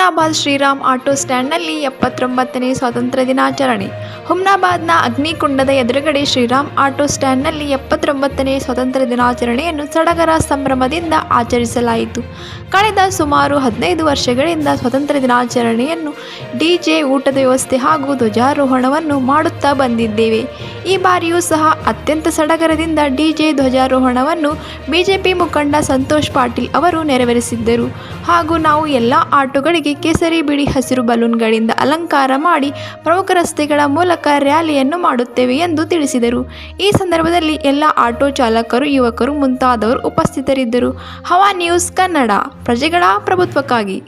Humnabad Shriram auto ಸ್ಟ್ಯಾಂಡ್ನಲ್ಲಿ ಎಪ್ಪತ್ತೊಂಬತ್ತನೇ ಸ್ವಾತಂತ್ರ್ಯ ದಿನಾಚರಣೆ. ಹುಮ್ನಾಬಾದ್ನ ಅಗ್ನಿಕುಂಡದ ಎದುರುಗಡೆ ಶ್ರೀರಾಮ್ ಆಟೋ ಸ್ಟ್ಯಾಂಡ್ನಲ್ಲಿ ಎಪ್ಪತ್ತೊಂಬತ್ತನೇ ಸ್ವಾತಂತ್ರ್ಯ ದಿನಾಚರಣೆಯನ್ನು ಸಡಗರ ಸಂಭ್ರಮದಿಂದ ಆಚರಿಸಲಾಯಿತು. ಕಳೆದ ಸುಮಾರು ಹದಿನೈದು ವರ್ಷಗಳಿಂದ ಸ್ವಾತಂತ್ರ್ಯ ದಿನಾಚರಣೆಯನ್ನು ಡಿಜೆ ಊಟದ ವ್ಯವಸ್ಥೆ ಹಾಗೂ ಧ್ವಜಾರೋಹಣವನ್ನು ಮಾಡುತ್ತಾ ಬಂದಿದ್ದೇವೆ. ಈ ಬಾರಿಯೂ ಸಹ ಅತ್ಯಂತ ಸಡಗರದಿಂದ ಡಿಜೆ ಧ್ವಜಾರೋಹಣವನ್ನು ಬಿಜೆಪಿ ಮುಖಂಡ ಸಂತೋಷ್ ಪಾಟೀಲ್ ಅವರು ನೆರವೇರಿಸಿದ್ದರು. ಹಾಗೂ ನಾವು ಎಲ್ಲ ಆಟೋಗಳಿಗೆ ಕೇಸರಿ ಬಿಳಿ ಹಸಿರು ಬಲೂನ್ಗಳಿಂದ ಅಲಂಕಾರ ಮಾಡಿ ಪ್ರಮುಖ ರಸ್ತೆಗಳ ಮೂಲಕ ರ್ಯಾಲಿಯನ್ನು ಮಾಡುತ್ತೇವೆ ಎಂದು ತಿಳಿಸಿದರು. ಈ ಸಂದರ್ಭದಲ್ಲಿ ಎಲ್ಲ ಆಟೋ ಚಾಲಕರು, ಯುವಕರು ಮುಂತಾದವರು ಉಪಸ್ಥಿತರಿದ್ದರು. ಹವಾ ನ್ಯೂಸ್ ಕನ್ನಡ, ಪ್ರಜೆಗಳ ಪ್ರಭುತ್ವಕ್ಕಾಗಿ.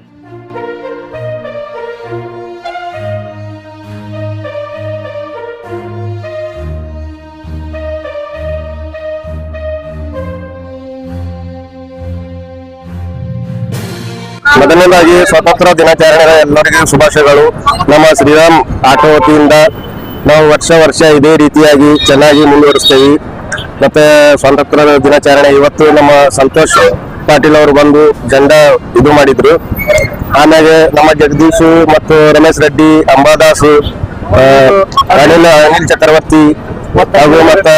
ಮೊದಲನೇದಾಗಿ ಸ್ವಾತಂತ್ರ್ಯ ದಿನಾಚರಣೆಯ ಎಲ್ಲರಿಗೂ ಶುಭಾಶಯಗಳು. ನಮ್ಮ ಶ್ರೀರಾಮ್ ಆಟೋ ವತಿಯಿಂದ ನಾವು ವರ್ಷ ವರ್ಷ ಇದೇ ರೀತಿಯಾಗಿ ಚೆನ್ನಾಗಿ ಮುಂದುವರಿಸ್ತೇವೆ. ಮತ್ತೆ ಸ್ವಾತಂತ್ರ್ಯ ದಿನಾಚರಣೆ ಇವತ್ತು ನಮ್ಮ ಸಂತೋಷ್ ಪಾಟೀಲ್ ಅವರು ಬಂದು ಜಂಡ ಇದು ಮಾಡಿದ್ರು. ಆಮೇಲೆ ನಮ್ಮ ಜಗದೀಶ್ ಮತ್ತು ರಮೇಶ್ ರೆಡ್ಡಿ ಅಂಬಾದಾಸ್ ಅನಿಲ್ ಅನಿಲ್ ಚಕ್ರವರ್ತಿ ಹಾಗೂ ಮತ್ತ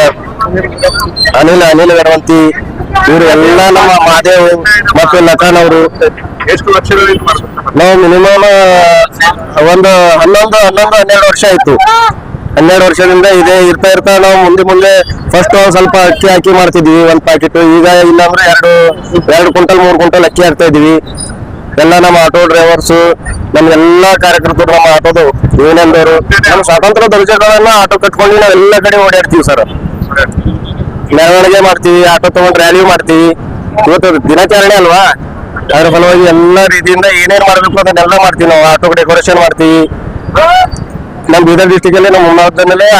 ಅನಿಲ್ ಅನಿಲ್ ಗಡವಂತಿ ಇವರು ಎಲ್ಲ ನಮ್ಮ ಮಹಾದೇವ್ ಮತ್ತು ನಟನ್ ಅವರು. ನಾವು ಮಿನಿಮಮ್ ಒಂದು ಹನ್ನೊಂದು ಹನ್ನೊಂದು ಹನ್ನೆರಡು ವರ್ಷ ಆಯ್ತು. ಹನ್ನೆರಡು ವರ್ಷದಿಂದ ಇದೇ. ಇರ್ತಾ ಇರ್ತಾ ನಾವು ಮುಂದೆ ಮುಂದೆ ಫಸ್ಟ್ ಸ್ವಲ್ಪ ಅಕ್ಕಿ ಹಾಕಿ ಮಾಡ್ತಿದ್ವಿ, ಒಂದ್ ಪ್ಯಾಕೆಟ್ ಈಗ ಇಲ್ಲಾಂದ್ರೆ ಎರಡು ಎರಡು ಕ್ವಿಂಟಲ್, ಮೂರು ಕ್ವಿಂಟಲ್ ಅಕ್ಕಿ ಹಾಕ್ತಾ ಇದೀವಿ. ಎಲ್ಲ ನಮ್ಮ ಆಟೋ ಡ್ರೈವರ್ಸ್ ನಮ್ಗೆಲ್ಲಾ ಕಾರ್ಯಕರ್ತರು ನಮ್ಮ ಆಟೋದು ಯೂನಿಯನ್ ನಮ್ಮ ಸ್ವಾತಂತ್ರ್ಯ ದರ್ಜೆಗಳನ್ನ ಆಟೋ ಕಟ್ಕೊಂಡು ನಾವು ಎಲ್ಲ ಕಡೆ ಓಡಾಡ್ತೀವಿ ಸರ್ ಮೆರವಣಿಗೆ ಮಾಡ್ತೀವಿ ಆಟೋ ತಗೊಂಡ್ ರ್ಯಾಲಿ ಮಾಡ್ತೀವಿ. ಇವತ್ತು ದಿನಾಚರಣೆ ಅಲ್ವಾ? ಅದ್ರ ಫಲವಾಗಿ ಎಲ್ಲಾ ರೀತಿಯಿಂದ ಏನೇನ್ ಮಾಡ್ಬೇಕು ಅದನ್ನೆಲ್ಲ ಮಾಡ್ತೀವಿ ನಾವು. ಆಟೋ ಡೆಕೋರೇಷನ್ ಮಾಡ್ತೀವಿ. ನಮ್ ಬೀದರ್ ಡಿಸ್ಟಿಕ್ ಅಲ್ಲಿ ನಮ್ಮ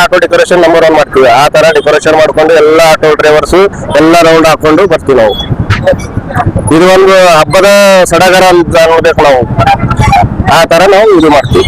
ಆಟೋ ಡೆಕೋರೇಷನ್ ನಂಬರ್ ಒನ್ ಮಾಡ್ತೀವಿ. ಆ ತರ ಡೆಕೋರೇಷನ್ ಮಾಡ್ಕೊಂಡು ಎಲ್ಲ ಆಟೋ ಡ್ರೈವರ್ಸ್ ಎಲ್ಲ ರೌಂಡ್ ಹಾಕೊಂಡು ಬರ್ತೀವಿ ನಾವು. ಇದು ಒಂದು ಹಬ್ಬದ ಸಡಗರ ಅಂತ ನೋಡ್ಬೇಕು ನಾವು. ಆ ತರ ನಾವು ಇದು ಮಾಡ್ತೀವಿ.